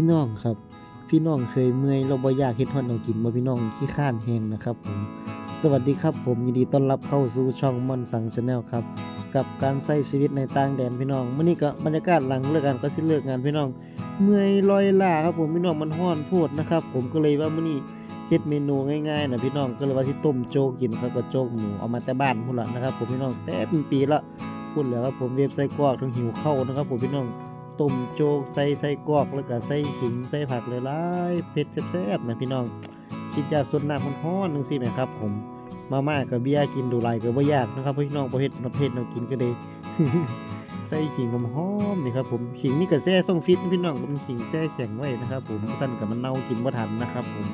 พี่น้องครับ พี่น้องเคยเมื่อยเราบ่อยากเฮ็ดฮอดแนวกินบ่พี่น้องขี้ข้านแฮงนะครับผมสวัสดีครับผมยินดีต้อนรับเข้าสู่ช่องมอนสังชาแนลครับกับการใช้ชีวิตในต่างแดนพี่น้องมื้อนี้ก็บรรยากาศหลังเลิกงานก็สิเลิกงานพี่น้อง เมื่อยลอยล้าครับผมพี่น้องมันร้อนโพดนะครับ ผมก็เลยว่ามื้อนี้เฮ็ดเมนูง่ายๆนะพี่น้องก็เลยว่าสิต้มโจ๊กกินครับก็โจ๊กหมูเอามาแต่บ้านพุ่นล่ะนะครับ ผมพี่น้องแต่เป็นปีละพูดแล้วครับผมเว็บไส้กรอกทั้งหิวเข้านะครับผมพี่น้อง ต้มโจกใส่ไส้กอกแล้วก็ใส่ขิงใส่ผักหลายๆเผ็ดแซ่บๆนะพี่น้องคิดอยากสดน้ำร้อนๆนึงสิแหมครับผมมาม่ากับเบียร์กินดูไรก็บ่ยากนะครับพี่น้องประเภทประเภทเรากินก็ได้ใส่ขิงหอมๆนี่ครับผมขิงนี่ก็แซ่ส่งฟิตนะพี่น้องเป็นขิงแซ่แข็งไว้นะครับ ผมสั้นกับมันเน่ากินบ่ทันนะครับ ผม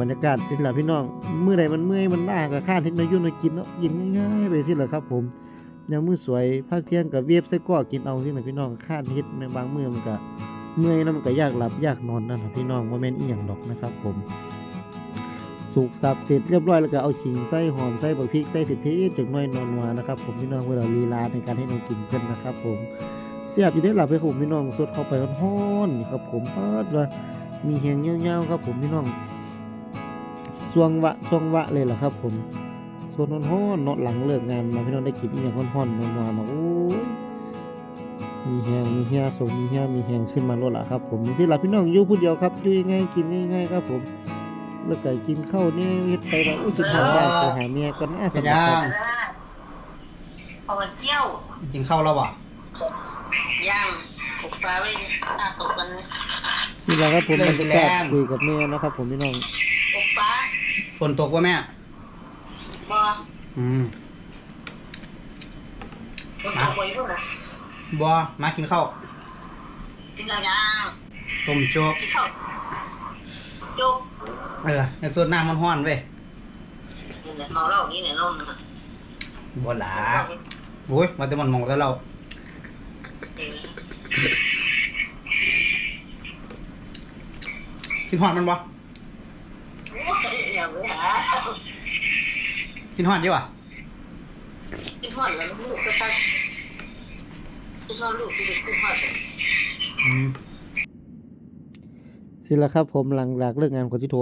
บรรยากาศนี่แหละพี่น้องเมื้อใดมันเมื่อยมันล้าก็ข้านเฮ็ดน้อยยุ่นน้อยกินเนาะกินง่ายๆไปสิแหละครับ ผม ยามมื้อสวยภาคเที่ยงกับเวียบไส้กรอกินเอาสินพี่น้องคาดเฮ็ดในบางมือมันก็เมื่อยแล้วมันก็อยากหลับอยากนอนนั่นน่ะพี่น้องบ่าแม่นเอียงดอกนะครับผมสุกสับเสร็จเรียบร้อยแล้วก็เอาขิงใส่หอมใส่บักพริกใส่พริกเผ็ดจักหน่อยนัวๆนะครับผมพี่น้องเวลาลีลาในการให้น้องกินเพิ่นนะครับผมเสียบอยู่ได้หลับไปผมพี่น้องสดเข้าไปร้อนๆนี่ครับผมเปิดว่ามีแหงียวๆครับผมพี่น้องสวงวะสวงวะเลยล่ะครับผม โซนฮ้อนๆเนาะหลังเลิกงานมาพี่น้องได้กินอีหยังฮ้อนๆนัวๆมาโอ้ยมีแฮงมีเฮียส่งมีเฮียมีแฮงขึ้นมาโลดล่ะครับผมสิล่ะพี่น้องอยู่ผู้เดียวครับอยู่ง่ายๆกินง่ายๆครับผมแล้วก็กินข้าวเนี่ยเฮ็ดไปว่าอุ้ยสิหาได้ไปหาเมียก่อนนะสำหรับครับพอเจียวกินข้าวแล้ววะย่างตกปลาไว้หน้าตกกันนี่แหละครับผมบรรยากาศคุยกับแม่นะครับผมพี่น้องตกปลาฝนตกวะแม่ บ่อืมตกตกไว้พวกนะบัวมากินข้าวกินอะไรย่างต้มโจ๊กกินข้าวจุกเออในสดน้ำมันห้อนๆเว้ยนี่เนี่ยเราเล่านี่เนี่ยเราบัวหลาโอ้ยมาแต่มันมองแต่เรากินหอนมันบ่อย่าไปหา กินหอนดีวะกินหอนแล้วลูกก็ตั้งกินหอนลูกจะกินหอนอืมสิล่ะครับผมหลังจากเลิกงานก็สิโทร